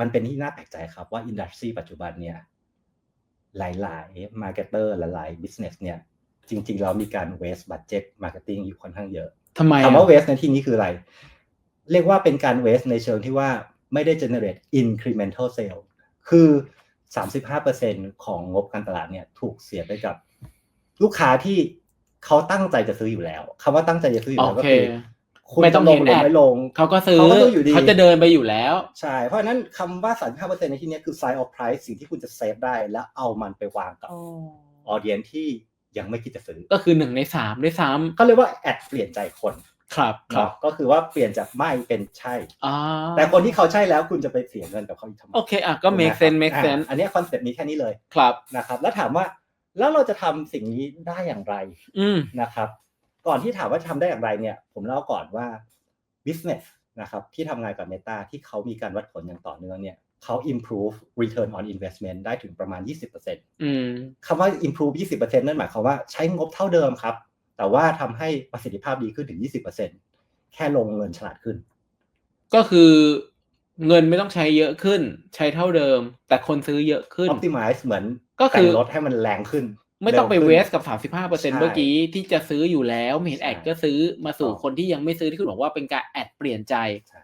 มันเป็นที่น่าแปลกใจครับว่าอินดัสทรีปัจจุบันเนี่ยหลายๆมาร์เก็ตเตอร์หลายๆบิสเนสเนี่ยจริง ๆ เรามีการเวสบัตเจ็ตมาร์เก็ตติ้งอยู่ค่อนข้างเยอะทำไมคำว่าอะเวสในที่นี้คืออะไร เรียกว่าเป็นการเวสในเชิงที่ว่าไม่ได้ generate incremental sale คือ 35%ของงบการตลาดเนี่ยถูกเสียไปกับ ลูกค้าที่เขาตั้งใจจะซื้ออยู่แล้วคำว่าตั้งใจจะซื้ออยู่โอแล้วก็เคคือ คุณไม่ต้องจะลงเห็นหรือแอดไม่ลงเขาก็ซื้อเขาก็ซื้ออยู่ดีเขาจะเดินไปอยู่แล้ว ใช่ เพราะฉะนั้นคำว่า35%ในที่เนี้ยคือ sign of price สิ่งที่คุณจะเซฟได้แล้วเอามันไปวางกับออเดียนที่ยังไม่คิดจะซื้อ ก็คือหนึ่งในสามด้วยซ้ก็เรียกว่าแอดเปลี่ยนใจคนำครับครัเนาะบก็คือว่าเปลี่ยนจากไม่เป็นใช่อ่าแต่คนที่เขาใช่แล้วคุณจะไปเสียเงินกับเขาอีกทำไมโอเคอะก็ make sense make อะ sense อันเนี้คอนเซ็ปต์นี้แค่นี้เลยครับนะครับ แล้วถามว่าแล้วเราจะทำสิ่งนี้ได้อย่างไรอืมนะครับ ก่อนที่ถามว่าทำได้อย่างไรเนี่ยผมเล่าก่อนว่า business นะครับที่ทำงานกับ Meta ที่เขามีการวัดผลอย่างต่อเนื่องเนี่ยเขา improve return on investment ได้ถึงประมาณ 20%อืมคำว่า improve 20%นั่นหมายความว่าใช้งบเท่าเดิมครับ แต่ว่าทำให้ประสิทธิภาพดีขึ้นถึง 20%แค่ลงเงินฉลาดขึ้น ก็คือเงินไม่ต้องใช้เยอะขึ้น ใช้เท่าเดิม แต่คนซื้อเยอะขึ้น optimize เหมือนก็คือแต่งรถให้มันแรงขึ้น ไม่ต้องไปร็เวขึ้นสกับสามสิบห้าเปอร์เซ็นใช่เมื่อกี้ที่จะซื้ออยู่แล้วไม่เห็นแอดใช่ก็ซื้อมาสู่ถูกต้องคนที่ยังไม่ซื้อที่คุณบอกว่าเป็นการแอดเปลี่ยนใจใช่